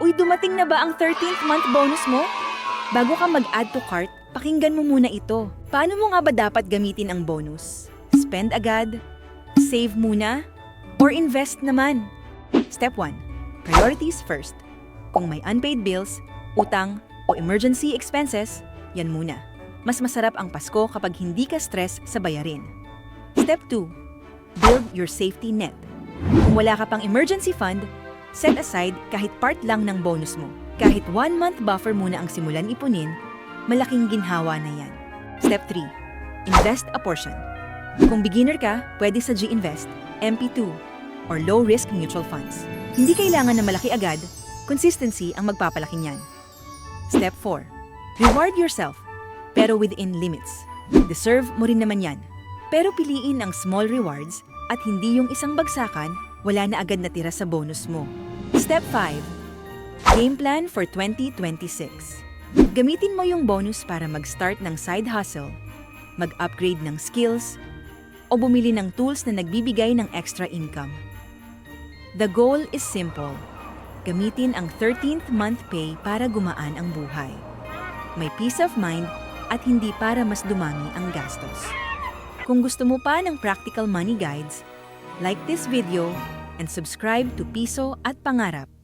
Uy, dumating na ba ang 13th month bonus mo? Bago ka mag-add to cart, pakinggan mo muna ito. Paano mo nga ba dapat gamitin ang bonus? Spend agad? Save muna? Or invest naman? Step 1. Priorities first. Kung may unpaid bills, utang, o emergency expenses, yan muna. Mas masarap ang Pasko kapag hindi ka stress sa bayarin. Step 2. Build your safety net. Kung wala ka pang emergency fund, set aside kahit part lang ng bonus mo. Kahit one month buffer muna ang simulan ipunin, malaking ginhawa na yan. Step 3. Invest a portion. Kung beginner ka, pwede sa G-Invest, MP2, or low-risk mutual funds. Hindi kailangan na malaki agad, consistency ang magpapalaki niyan. Step 4. Reward yourself, pero within limits. Deserve mo rin naman yan. Pero piliin ang small rewards at hindi yung isang bagsakan, wala na agad natira sa bonus mo. Step 5. Game plan for 2026. Gamitin mo yung bonus para mag-start ng side hustle, mag-upgrade ng skills, o bumili ng tools na nagbibigay ng extra income. The goal is simple. Gamitin ang 13th month pay para gumaan ang buhay. May peace of mind at hindi para mas dumami ang gastos. Kung gusto mo pa ng practical money guides, like this video and subscribe to Piso at Pangarap